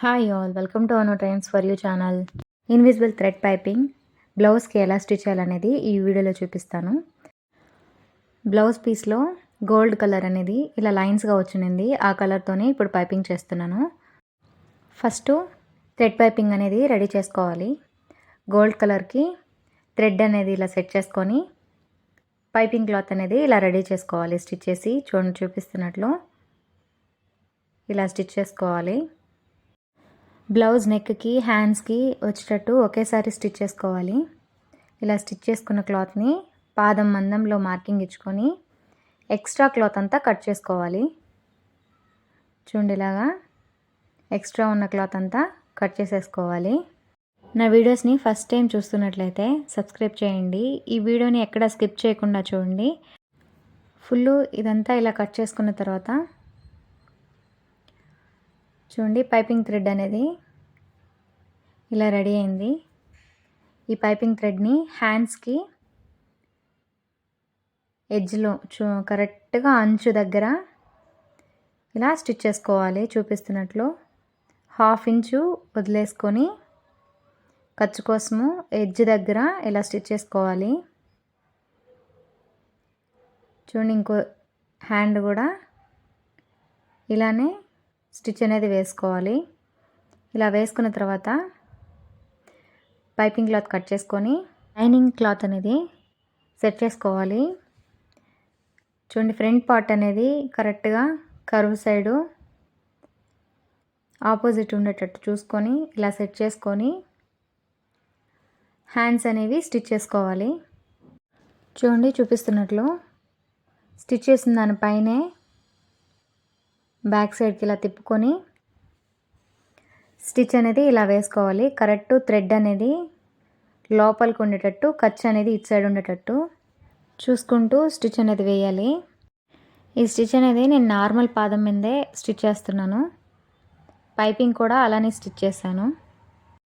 Hi all welcome to Anu trends for you channel invisible thread piping బ్లౌజ్కి ఎలా stitch చేయాలనేది ఈ వీడియోలో చూపిస్తాను. బ్లౌజ్ పీస్లో గోల్డ్ కలర్ అనేది ఇలా లైన్స్గా వచ్చింది. ఆ కలర్తోనే ఇప్పుడు పైపింగ్ చేస్తున్నాను. ఫస్ట్ థ్రెడ్ పైపింగ్ అనేది రెడీ చేసుకోవాలి. గోల్డ్ కలర్కి థ్రెడ్ అనేది ఇలా సెట్ చేసుకొని పైపింగ్ క్లాత్ అనేది ఇలా రెడీ చేసుకోవాలి. స్టిచ్ చేసి చూడండి చూపిస్తున్నట్లు ఇలా స్టిచ్ చేసుకోవాలి. బ్లౌజ్ నెక్కి హ్యాండ్స్కి వచ్చేటట్టు ఒకేసారి స్టిచ్ చేసుకోవాలి. ఇలా స్టిచ్ చేసుకున్న క్లాత్ని పాదం మందంలో మార్కింగ్ ఇచ్చుకొని ఎక్స్ట్రా క్లాత్ అంతా కట్ చేసుకోవాలి. చూడండి ఇలాగా ఎక్స్ట్రా ఉన్న క్లాత్ అంతా కట్ చేసేసుకోవాలి. నా వీడియోస్ని ఫస్ట్ టైం చూస్తున్నట్లయితే సబ్స్క్రైబ్ చేయండి. ఈ వీడియోని ఎక్కడ స్కిప్ చేయకుండా చూడండి. ఫుల్ ఇదంతా ఇలా కట్ చేసుకున్న తర్వాత చూడండి పైపింగ్ థ్రెడ్ అనేది ఇలా రెడీ అయింది. ఈ పైపింగ్ థ్రెడ్ని హ్యాండ్స్కి ఎడ్జ్లో చూ కరెక్ట్గా అంచు దగ్గర ఇలా స్టిచ్ చేసుకోవాలి చూపిస్తున్నట్లు. హాఫ్ ఇంచు వదిలేసుకొని ఖర్చు కోసము ఎడ్జ్ దగ్గర ఇలా స్టిచ్ చేసుకోవాలి. చూడండి ఇంకో హ్యాండ్ కూడా ఇలానే స్టిచ్ అనేది వేసుకోవాలి. ఇలా వేసుకున్న తర్వాత పైపింగ్ క్లాత్ కట్ చేసుకొని లైనింగ్ క్లాత్ అనేది సెట్ చేసుకోవాలి. చూడండి ఫ్రంట్ పార్ట్ అనేది కరెక్ట్గా కరువు సైడు ఆపోజిట్ ఉండేటట్టు చూసుకొని ఇలా సెట్ చేసుకొని హ్యాండ్స్ అనేవి స్టిచ్ చేసుకోవాలి. చూడండి చూపిస్తున్నట్లు స్టిచ్ చేసిన దానిపైనే బ్యాక్ సైడ్కి ఇలా తిప్పుకొని స్టిచ్ అనేది ఇలా వేసుకోవాలి. కరెక్ట్ థ్రెడ్ అనేది లోపలికి ఉండేటట్టు ఖర్చు అనేది ఇటు సైడ్ ఉండేటట్టు చూసుకుంటూ స్టిచ్ అనేది వేయాలి. ఈ స్టిచ్ అనేది నేను నార్మల్ పాదం మీదే స్టిచ్ చేస్తున్నాను. పైపింగ్ కూడా అలానే స్టిచ్ చేశాను.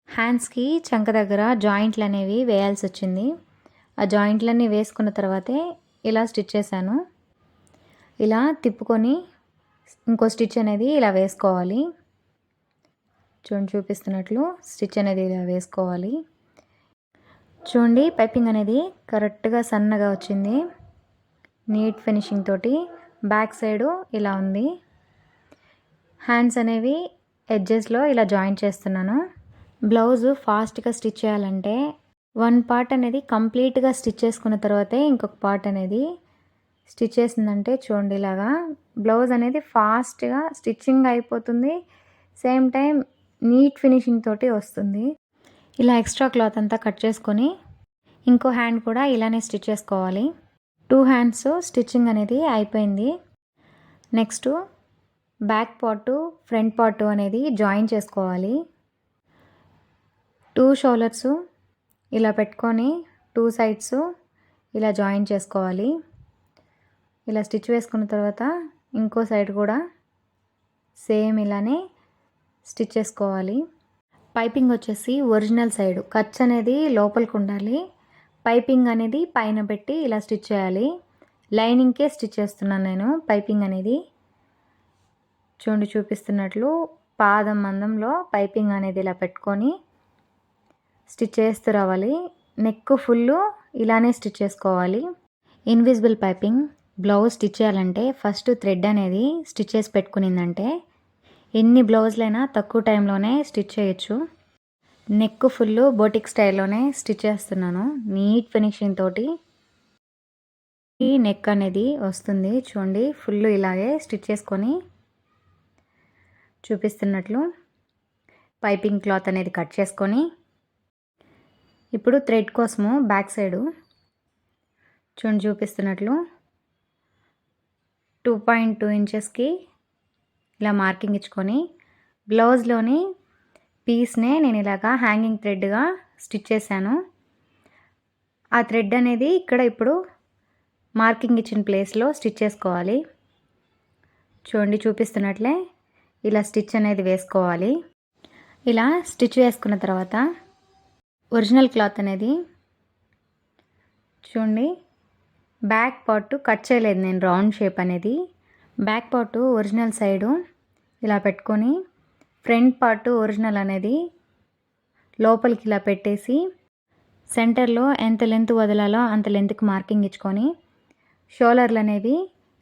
హ్యాండ్స్కి చంక దగ్గర జాయింట్లు అనేవి వేయాల్సి వచ్చింది. ఆ జాయింట్లన్నీ వేసుకున్న తర్వాతే ఇలా స్టిచ్ చేశాను. ఇలా తిప్పుకొని ఇంకో స్టిచ్ అనేది ఇలా వేసుకోవాలి. చూడండి చూపిస్తున్నట్లు స్టిచ్ అనేది ఇలా వేసుకోవాలి. చూడండి పైపింగ్ అనేది కరెక్ట్గా సన్నగా వచ్చింది. నీట్ ఫినిషింగ్ తోటి బ్యాక్ సైడు ఇలా ఉంది. హ్యాండ్స్ అనేవి ఎడ్జెస్లో ఇలా జాయిన్ చేస్తున్నాను. బ్లౌజ్ ఫాస్ట్గా స్టిచ్ చేయాలంటే వన్ పార్ట్ అనేది కంప్లీట్గా స్టిచ్ చేసుకున్న తర్వాతే ఇంకొక పార్ట్ అనేది స్టిచ్ చేసిందంటే చూడండి ఇలాగా. బ్లౌజ్ అనేది ఫాస్ట్గా స్టిచ్చింగ్ అయిపోతుంది. సేమ్ టైం నీట్ ఫినిషింగ్ తోటి వస్తుంది. ఇలా ఎక్స్ట్రా క్లాత్ అంతా కట్ చేసుకొని ఇంకో హ్యాండ్ కూడా ఇలానే స్టిచ్ చేసుకోవాలి. టూ హ్యాండ్స్ స్టిచ్చింగ్ అనేది అయిపోయింది. Next back part front part అనేది జాయిన్ చేసుకోవాలి. టూ షోల్డర్స్ ఇలా పెట్టుకొని టూ సైడ్స్ ఇలా జాయిన్ చేసుకోవాలి. ఇలా స్టిచ్ వేసుకున్న తర్వాత ఇంకో సైడ్ కూడా సేమ్ ఇలానే స్టిచ్ చేసుకోవాలి. పైపింగ్ వచ్చేసి ఒరిజినల్ సైడ్. ఖర్చు అనేది లోపలికి ఉండాలి. పైపింగ్ అనేది పైన పెట్టి ఇలా స్టిచ్ చేయాలి. లైనింగ్కే స్టిచ్ చేస్తున్నాను నేను పైపింగ్ అనేది. చూడండి చూపిస్తున్నట్లు పాదం మందంలో పైపింగ్ అనేది ఇలా పెట్టుకొని స్టిచ్ చేస్తూ రావాలి. నెక్ ఫుల్ ఇలానే స్టిచ్ చేసుకోవాలి. ఇన్విజిబుల్ పైపింగ్ బ్లౌజ్ స్టిచ్ చేయాలంటే ఫస్ట్ థ్రెడ్ అనేది స్టిచ్ చేసి పెట్టుకునిందంటే ఎన్ని బ్లౌజ్లైనా తక్కువ టైంలోనే స్టిచ్ చేయొచ్చు. నెక్ ఫుల్ బోటిక్ స్టైల్లోనే స్టిచ్ చేస్తున్నాను. నీట్ ఫినిషింగ్ తోటి ఈ నెక్ అనేది వస్తుంది. చూడండి ఫుల్ ఇలాగే స్టిచ్ చేసుకొని చూపిస్తున్నట్లు. పైపింగ్ క్లాత్ అనేది కట్ చేసుకొని ఇప్పుడు థ్రెడ్ కోసము బ్యాక్ సైడు చూడండి చూపిస్తున్నట్లు. టూ పాయింట్ టూ ఇంచెస్కి ఇలా మార్కింగ్ ఇచ్చుకొని బ్లౌజ్లోని పీస్నే నేను ఇలాగా హ్యాంగింగ్ థ్రెడ్గా స్టిచ్ చేశాను. ఆ థ్రెడ్ అనేది ఇక్కడ ఇప్పుడు మార్కింగ్ ఇచ్చిన ప్లేస్లో స్టిచ్ చేసుకోవాలి. చూడండి చూపిస్తున్నట్లే ఇలా స్టిచ్ అనేది వేసుకోవాలి. ఇలా స్టిచ్ వేసుకున్న తర్వాత ఒరిజినల్ క్లాత్ అనేది చూడండి బ్యాక్ పార్ట్ కట్ చేయలేదు నేను రౌండ్ షేప్ అనేది. బ్యాక్ పార్ట్ ఒరిజినల్ సైడు ఇలా పెట్టుకొని ఫ్రంట్ పార్ట్ ఒరిజినల్ అనేది లోపలికి ఇలా పెట్టేసి సెంటర్లో ఎంత లెంత్ వదలాలో అంత లెంత్కి మార్కింగ్ ఇచ్చుకొని షోలర్లు అనేవి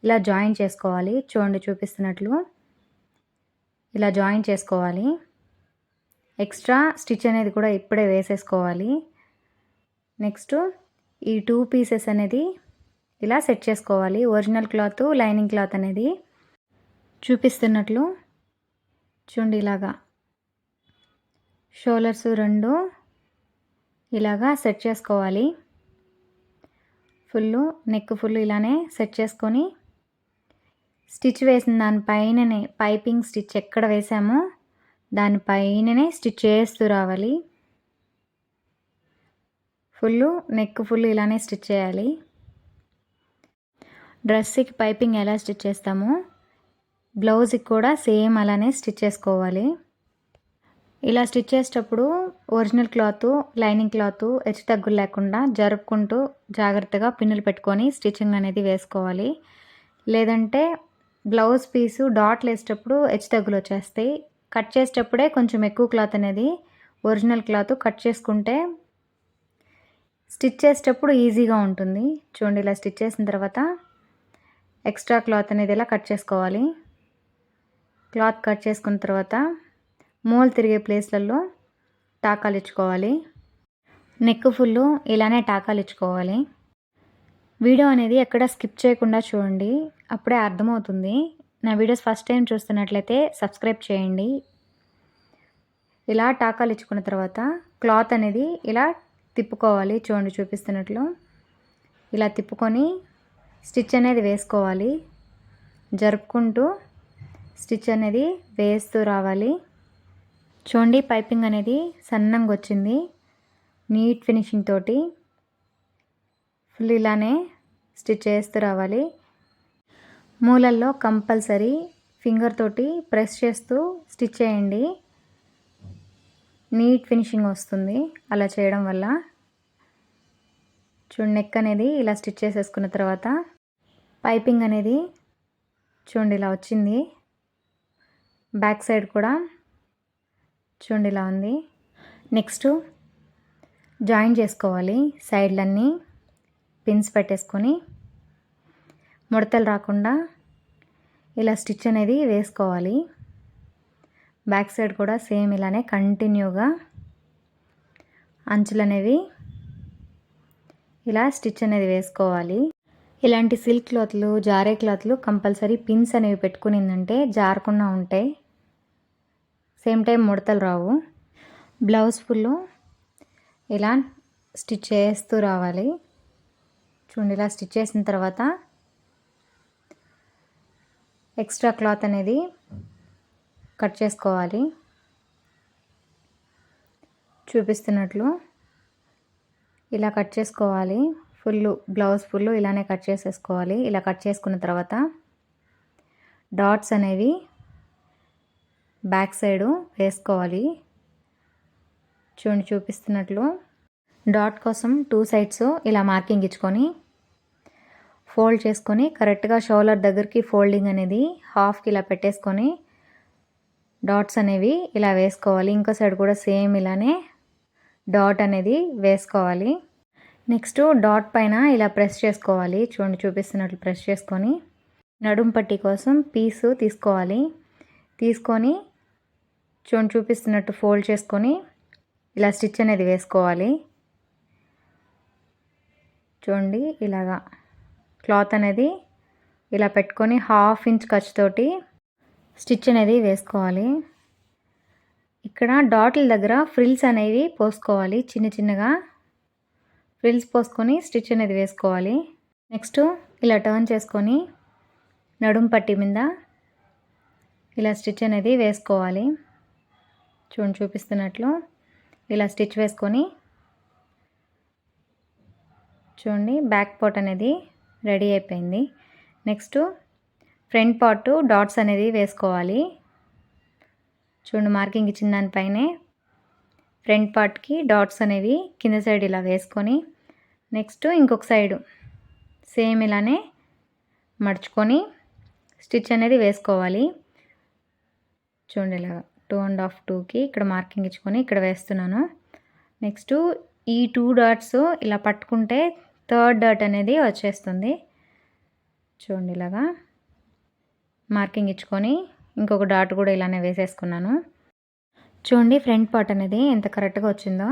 ఇలా జాయిన్ చేసుకోవాలి. చూడండి చూపిస్తున్నట్లు. ఇలా జాయిన్ చేసుకోవాలి. ఎక్స్ట్రా స్టిచ్ అనేది కూడా ఇప్పుడే వేసేసుకోవాలి. నెక్స్ట్ ఈ టూ పీసెస్ అనేది ఇలా సెట్ చేసుకోవాలి. ఒరిజినల్ క్లాత్ లైనింగ్ క్లాత్ అనేది చూపిస్తున్నట్లు. చూడండి ఇలాగా. షోలర్స్ రెండు ఇలాగా సెట్ చేసుకోవాలి. ఫుల్ నెక్ ఫుల్ ఇలానే సెట్ చేసుకొని స్టిచ్ వేసిన దానిపైననే పైపింగ్ స్టిచ్ ఎక్కడ వేసామో దానిపైననే స్టిచ్ చేస్తూ రావాలి. ఫుల్ నెక్ ఫుల్ ఇలానే స్టిచ్ చేయాలి. డ్రెస్కి పైపింగ్ ఎలా స్టిచ్ చేస్తామో బ్లౌజ్కి కూడా సేమ్ అలానే స్టిచ్ చేసుకోవాలి. ఇలా స్టిచ్ చేసేటప్పుడు ఒరిజినల్ క్లాత్ లైనింగ్ క్లాత్ హెచ్చు తగ్గులు లేకుండా జరుపుకుంటూ జాగ్రత్తగా పిన్నులు పెట్టుకొని స్టిచ్చింగ్ అనేది వేసుకోవాలి. లేదంటే బ్లౌజ్ పీసు డాట్లు వేసేటప్పుడు హెచ్చు తగ్గులు వచ్చేస్తాయి. కట్ చేసేటప్పుడే కొంచెం ఎక్కువ క్లాత్ అనేది ఒరిజినల్ క్లాత్ కట్ చేసుకుంటే స్టిచ్ చేసేటప్పుడు ఈజీగా ఉంటుంది. చూడండి ఇలా స్టిచ్ చేసిన తర్వాత ఎక్స్ట్రా క్లాత్ అనేది ఇలా కట్ చేసుకోవాలి. క్లాత్ కట్ చేసుకున్న తర్వాత మూలు తిరిగే ప్లేస్లలో టాకాలు ఇచ్చుకోవాలి. నెక్ ఫుల్ ఇలానే టాకాలు ఇచ్చుకోవాలి. వీడియో అనేది ఎక్కడ స్కిప్ చేయకుండా చూడండి అప్పుడే అర్థమవుతుంది. నా వీడియోస్ ఫస్ట్ టైం చూస్తున్నట్లయితే సబ్స్క్రైబ్ చేయండి. ఇలా టాకాలు ఇచ్చుకున్న తర్వాత క్లాత్ అనేది ఇలా తిప్పుకోవాలి చూడండి చూపిస్తున్నట్లు. ఇలా తిప్పుకొని స్టిచ్ అనేది వేసుకోవాలి. జరుపుకుంటూ స్టిచ్ అనేది వేస్తూ రావాలి. చూడండి పైపింగ్ అనేది సన్నంగా వచ్చింది. నీట్ ఫినిషింగ్ తోటి ఫుల్ ఇలానే స్టిచ్ చేస్తూ రావాలి. మూలల్లో కంపల్సరీ ఫింగర్ తోటి ప్రెస్ చేస్తూ స్టిచ్ చేయండి. నీట్ ఫినిషింగ్ వస్తుంది అలా చేయడం వల్ల. చూడండి నెక్ అనేది ఇలా స్టిచ్ చేసేసుకున్న తర్వాత పైపింగ్ అనేది చూడండి ఇలా వచ్చింది. బ్యాక్ సైడ్ కూడా. చూడండి ఇలా ఉంది. నెక్స్ట్ జాయిన్ చేసుకోవాలి సైడ్లన్నీ. పిన్స్ పెట్టేసుకొని. ముడతలు రాకుండా ఇలా స్టిచ్ అనేది వేసుకోవాలి. బ్యాక్ సైడ్ కూడా సేమ్ ఇలానే కంటిన్యూగా అంచులు అనేవి ఇలా స్టిచ్ అనేది వేసుకోవాలి. ఇలాంటి సిల్క్ క్లాత్లు జారే క్లాత్లు కంపల్సరీ పిన్స్ అనేవి పెట్టుకునిందంటే జారకుండా ఉంటాయి సేమ్ టైం ముడతలు రావు. బ్లౌజ్ ఫుల్ ఇలా స్టిచ్ చేస్తూ రావాలి. చూడండి ఇలా స్టిచ్ చేసిన తర్వాత ఎక్స్ట్రా క్లాత్ అనేది కట్ చేసుకోవాలి. చూపిస్తున్నట్లు ఇలా కట్ చేసుకోవాలి. ఫుల్ బ్లౌజ్ ఫుల్ ఇలానే కట్ చేసేసుకోవాలి. ఇలా కట్ చేసుకున్న తర్వాత డాట్స్ అనేవి బ్యాక్ సైడు వేసుకోవాలి. చూడండి చూపిస్తున్నట్లు. డాట్ కోసం టూ సైడ్స్ ఇలా మార్కింగ్ ఇచ్చుకొని ఫోల్డ్ చేసుకొని కరెక్ట్గా షోల్డర్ దగ్గరికి ఫోల్డింగ్ అనేది హాఫ్కి ఇలా పెట్టేసుకొని డాట్స్ అనేవి ఇలా వేసుకోవాలి. ఇంకో సైడ్ కూడా సేమ్ ఇలానే డాట్ అనేది వేసుకోవాలి. నెక్స్ట్ డాట్ పైన ఇలా ప్రెస్ చేసుకోవాలి. చూడండి చూపిస్తున్నట్లు ప్రెస్ చేసుకొని నడుం పట్టి కోసం పీసు తీసుకోవాలి. తీసుకొని చూడండి చూపిస్తున్నట్టు ఫోల్డ్ చేసుకొని ఇలా స్టిచ్ అనేది వేసుకోవాలి. చూడండి ఇలాగా క్లాత్ అనేది ఇలా పెట్టుకొని హాఫ్ ఇంచ్ ఖర్చుతోటి స్టిచ్ అనేది వేసుకోవాలి. ఇక్కడ డాట్ల దగ్గర ఫ్రిల్స్ అనేవి పోసుకోవాలి. చిన్న చిన్నగా ఫ్రిల్స్ పోసుకొని స్టిచ్ అనేది వేసుకోవాలి. నెక్స్ట్ ఇలా టర్న్ చేసుకొని నడుం పట్టి మీద ఇలా స్టిచ్ అనేది వేసుకోవాలి. చూడండి చూపిస్తున్నట్లు ఇలా స్టిచ్ వేసుకొని చూడండి బ్యాక్ పార్ట్ అనేది రెడీ అయిపోయింది. నెక్స్ట్ ఫ్రంట్ పార్ట్ డాట్స్ అనేది వేసుకోవాలి. చూడండి మార్కింగ్ ఇచ్చిన దానిపైనే ఫ్రంట్ పార్ట్కి డాట్స్ అనేవి కింద సైడ్ ఇలా వేసుకొని నెక్స్ట్ ఇంకొక సైడు సేమ్ ఇలానే మడుచుకొని స్టిచ్ అనేది వేసుకోవాలి. చూడండి ఇలా టూ అండ్ హాఫ్ టూకి ఇక్కడ మార్కింగ్ ఇచ్చుకొని ఇక్కడ వేస్తున్నాను. నెక్స్ట్ ఈ టూ డాట్స్ ఇలా పట్టుకుంటే థర్డ్ డాట్ అనేది వచ్చేస్తుంది. చూడండి ఇలాగా మార్కింగ్ ఇచ్చుకొని ఇంకొక డాట్ కూడా ఇలానే వేసేసుకున్నాను. చూడండి ఫ్రంట్ పార్ట్ అనేది ఎంత కరెక్ట్గా వచ్చిందో.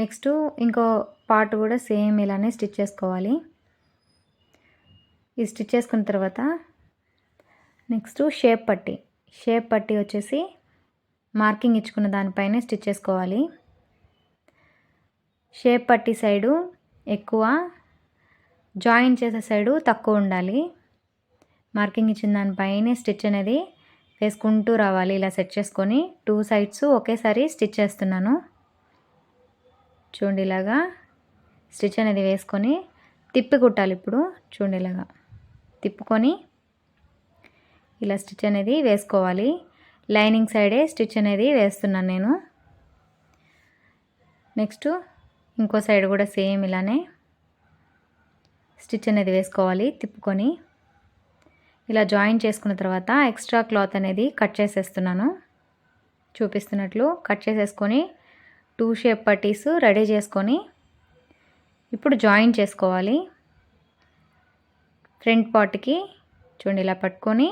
నెక్స్ట్ ఇంకో పార్ట్ కూడా సేమ్ ఇలానే స్టిచ్ చేసుకోవాలి. ఈ స్టిచ్ చేసుకున్న తర్వాత నెక్స్ట్ షేప్ పట్టి. షేప్ పట్టి వచ్చేసి మార్కింగ్ ఇచ్చుకున్న దానిపైనే స్టిచ్ చేసుకోవాలి. షేప్ పట్టి సైడు ఎక్కువ జాయిన్ చేసే సైడు తక్కువ ఉండాలి. మార్కింగ్ ఇచ్చిన దానిపైనే స్టిచ్ అనేది వేసుకుంటూ రావాలి. ఇలా సెట్ చేసుకొని టూ సైడ్స్ ఒకేసారి స్టిచ్ చేస్తున్నాను. చూడండి ఇలాగా స్టిచ్ అనేది వేసుకొని తిప్పి కుట్టాలి ఇప్పుడు. చూడండి ఇలాగా తిప్పుకొని ఇలా స్టిచ్ అనేది వేసుకోవాలి. లైనింగ్ సైడే స్టిచ్ అనేది వేస్తున్నాను నేను. నెక్స్ట్ ఇంకో సైడ్ కూడా సేమ్ ఇలానే స్టిచ్ అనేది వేసుకోవాలి తిప్పుకొని. ఇలా జాయిన్ చేసుకున్న తర్వాత ఎక్స్ట్రా క్లాత్ అనేది కట్ చేసేస్తున్నాను. చూపిస్తున్నట్లు కట్ చేసేసుకొని టూ షేప్ పట్టీస్ రెడీ చేసుకొని ఇప్పుడు జాయిన్ చేసుకోవాలి. ఫ్రంట్ పార్ట్కి చూడండి ఇలా పట్టుకొని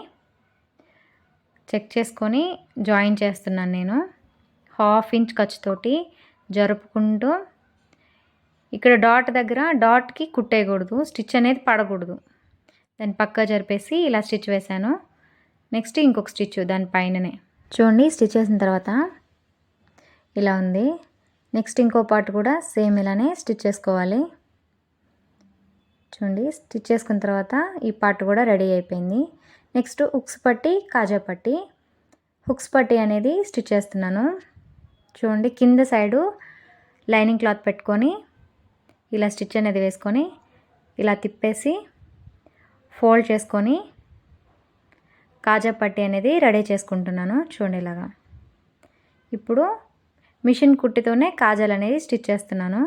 చెక్ చేసుకొని జాయిన్ చేస్తున్నాను నేను. హాఫ్ ఇంచ్ ఖర్చుతోటి జరుపుకుంటూ ఇక్కడ డాట్ దగ్గర డాట్కి కుట్టేయకూడదు స్టిచ్ అనేది పడకూడదు. దాన్ని పక్క జరిపేసి ఇలా స్టిచ్ వేశాను. నెక్స్ట్ ఇంకొక స్టిచ్ దాని పైననే. చూడండి స్టిచ్ చేసిన తర్వాత ఇలా ఉంది. నెక్స్ట్ ఇంకో పార్ట్ కూడా సేమ్ ఇలానే స్టిచ్ చేసుకోవాలి. చూడండి స్టిచ్ చేసుకున్న తర్వాత ఈ పార్ట్ కూడా రెడీ అయిపోయింది. నెక్స్ట్ హుక్స్ పట్టి కాజా పట్టి. హుక్స్ పట్టి అనేది స్టిచ్ చేస్తున్నాను. చూడండి కింద సైడు లైనింగ్ క్లాత్ పెట్టుకొని ఇలా స్టిచ్ అనేది వేసుకొని ఇలా తిప్పేసి ఫోల్డ్ చేసుకొని కాజా పట్టి అనేది రెడీ చేసుకుంటున్నాను చూడండి ఇలాగా. ఇప్పుడు మిషన్ కుట్టితోనే కాజాలు అనేది స్టిచ్ చేస్తున్నాను.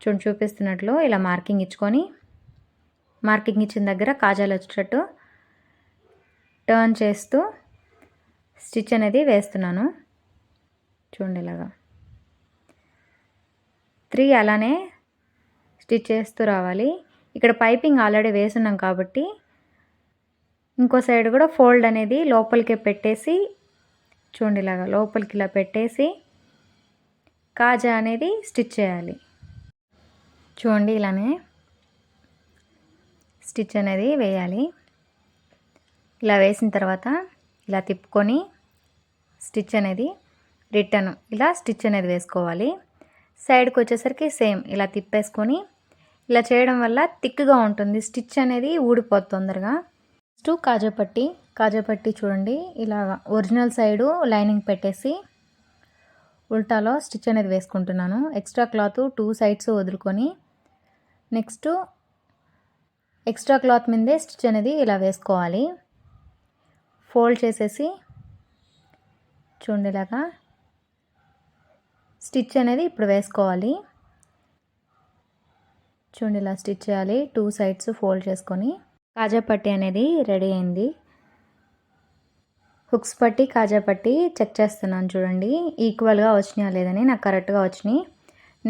చూడండి చూపిస్తున్నట్లు ఇలా మార్కింగ్ ఇచ్చుకొని మార్కింగ్ ఇచ్చిన దగ్గర కాజాలు వచ్చేటట్టు టర్న్ చేస్తూ స్టిచ్ అనేది వేస్తున్నాను. చూడండి ఇలాగా. త్రీ అలానే స్టిచ్ చేస్తూ రావాలి. ఇక్కడ పైపింగ్ ఆల్రెడీ వేసున్నాం కాబట్టి ఇంకో సైడ్ కూడా ఫోల్డ్ అనేది లోపలికే పెట్టేసి చూడండి ఇలాగా లోపలికి ఇలా పెట్టేసి కాజా అనేది స్టిచ్ చేయాలి. చూడండి ఇలానే స్టిచ్ అనేది వేయాలి. ఇలా వేసిన తర్వాత ఇలా తిప్పుకొని స్టిచ్ అనేది రిటర్న్ ఇలా స్టిచ్ అనేది వేసుకోవాలి. సైడ్కి వచ్చేసరికి సేమ్ ఇలా తిప్పేసుకొని ఇలా చేయడం వల్ల థిక్గా ఉంటుంది. స్టిచ్ అనేది ఊడిపోతుంది తొందరగా. నెక్స్ట్ కాజాపట్టి కాజాపట్టి చూడండి. ఇలా ఒరిజినల్ సైడు లైనింగ్ పెట్టేసి ఉల్టాలో స్టిచ్ అనేది వేసుకుంటున్నాను. ఎక్స్ట్రా క్లాత్ టూ సైడ్స్ వదులుకొని. నెక్స్ట్ ఎక్స్ట్రా క్లాత్ మీదే స్టిచ్ అనేది ఇలా వేసుకోవాలి. ఫోల్డ్ చేసేసి చూడండి ఇలాగా. స్టిచ్ అనేది ఇప్పుడు వేసుకోవాలి. చూడండి ఇలా స్టిచ్ చేయాలి. టూ సైడ్స్ ఫోల్డ్ చేసుకొని కాజా పట్టి అనేది రెడీ అయింది. హుక్స్ పట్టి కాజా పట్టి చెక్ చేస్తున్నాను చూడండి. ఈక్వల్గా వచ్చినాయా లేదని నాకు కరెక్ట్గా వచ్చినాయి.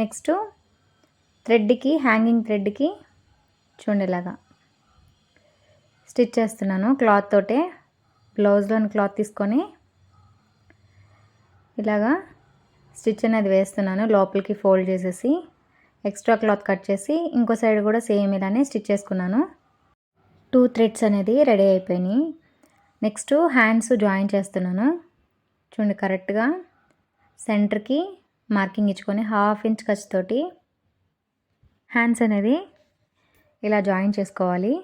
నెక్స్ట్ థ్రెడ్కి హ్యాంగింగ్ థ్రెడ్కి చూడండి ఇలాగా స్టిచ్ చేస్తున్నాను. క్లాత్ తోటే బ్లౌజ్లోని క్లాత్ తీసుకొని ఇలాగా స్టిచ్ అనేది వేస్తున్నాను. లోపలికి ఫోల్డ్ చేసేసి ఎక్స్ట్రా క్లాత్ కట్ చేసి ఇంకో సైడ్ కూడా సేమ్ ఇలానే స్టిచ్ చేసుకున్నాను. టూ థ్రెడ్స్ అనేది రెడీ అయిపోయినాయి. నెక్స్ట్ హ్యాండ్స్ జాయిన్ చేస్తున్నాను. చూడండి కరెక్ట్గా సెంటర్కి మార్కింగ్ ఇచ్చుకొని హాఫ్ ఇంచ్ ఖర్చుతోటి హ్యాండ్స్ అనేది ఇలా జాయిన్ చేసుకోవాలి.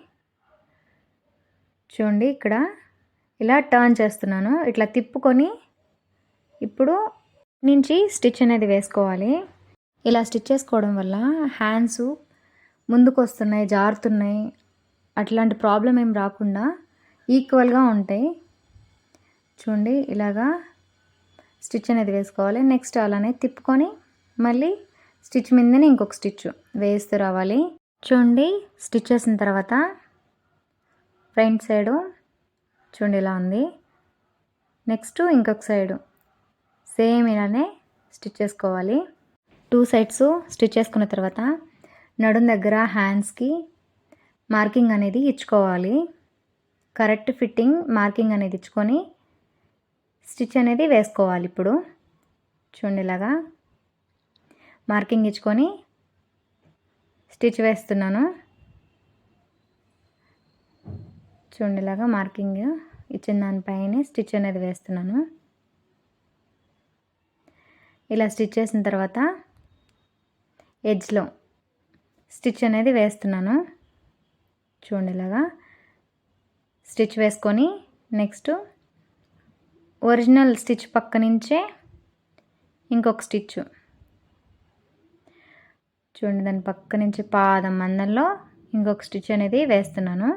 చూడండి ఇక్కడ ఇలా టర్న్ చేస్తున్నాను. ఇట్లా తిప్పుకొని ఇప్పుడు నుంచి స్టిచ్ అనేది వేసుకోవాలి. ఇలా స్టిచ్ చేసుకోవడం వల్ల హ్యాండ్స్ ముందుకు వస్తున్నాయి జారుతున్నాయి. అట్లాంటి ప్రాబ్లం ఏం రాకుండా ఈక్వల్గా ఉంటాయి. చూడండి ఇలాగా స్టిచ్ అనేది వేసుకోవాలి. నెక్స్ట్ అలానే తిప్పుకొని మళ్ళీ స్టిచ్ మీదనే ఇంకొక స్టిచ్ వేస్తూ రావాలి. చూడండి స్టిచ్ చేసిన తర్వాత ఫ్రంట్ సైడు చూడండి ఇలా ఉంది. నెక్స్ట్ ఇంకొక సైడు సేమ్ ఇలానే స్టిచ్ చేసుకోవాలి. టూ సైడ్స్ స్టిచ్ చేసుకున్న తర్వాత నడుం దగ్గర హ్యాండ్స్కి మార్కింగ్ అనేది ఇచ్చుకోవాలి. కరెక్ట్ ఫిట్టింగ్ మార్కింగ్ అనేది ఇచ్చుకొని స్టిచ్ అనేది వేసుకోవాలి ఇప్పుడు. చూడండి ఇలాగా మార్కింగ్ ఇచ్చుకొని స్టిచ్ వేస్తున్నాను. చూడండి ఇలాగా మార్కింగ్ ఇచ్చిన దానిపైనే స్టిచ్ అనేది వేస్తున్నాను. ఇలా స్టిచ్ చేసిన తర్వాత ఎడ్జ్లో స్టిచ్ అనేది వేస్తున్నాను. చూడండి ఇలాగా. స్టిచ్ వేసుకొని నెక్స్ట్ ఒరిజినల్ స్టిచ్ పక్క నుంచే ఇంకొక స్టిచ్ చూడండి దాని పక్క నుంచి పాదం మందంలో ఇంకొక స్టిచ్ అనేది వేస్తున్నాను.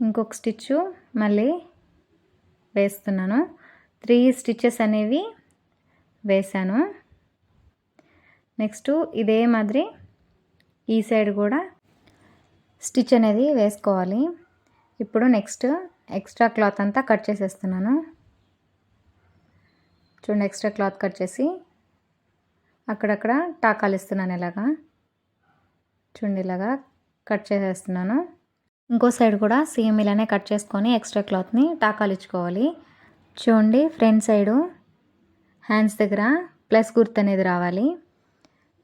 ఇంకొక స్టిచ్ మళ్ళీ వేస్తున్నాను. త్రీ స్టిచ్చెస్ అనేవి వేసాను నెక్స్ట్ ఇదే మాదిరి ఈ సైడ్ కూడా స్టిచ్ అనేది వేసుకోవాలి. ఇప్పుడు నెక్స్ట్ ఎక్స్ట్రా క్లాత్ అంతా కట్ చేసేస్తున్నాను. చూడండి ఎక్స్ట్రా క్లాత్ కట్ చేసి అక్కడక్కడ టాకాలు ఇస్తున్నాను ఇలాగా. చూడండి ఇలాగా కట్ చేసేస్తున్నాను. ఇంకో సైడ్ కూడా సేమ్ ఇలానే కట్ చేసుకొని ఎక్స్ట్రా క్లాత్ని టాకాలు ఇచ్చుకోవాలి. చూడండి ఫ్రంట్ సైడు హ్యాండ్స్ దగ్గర ప్లస్ గుర్తు అనేది రావాలి.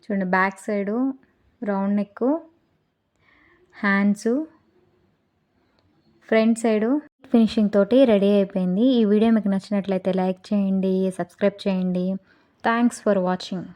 చూడండి back side round neck hands front side finishing తోటి రెడీ అయిపోయింది. ఈ వీడియో మీకు నచ్చినట్లయితే లైక్ చేయండి సబ్స్క్రైబ్ చేయండి. Thanks for watching.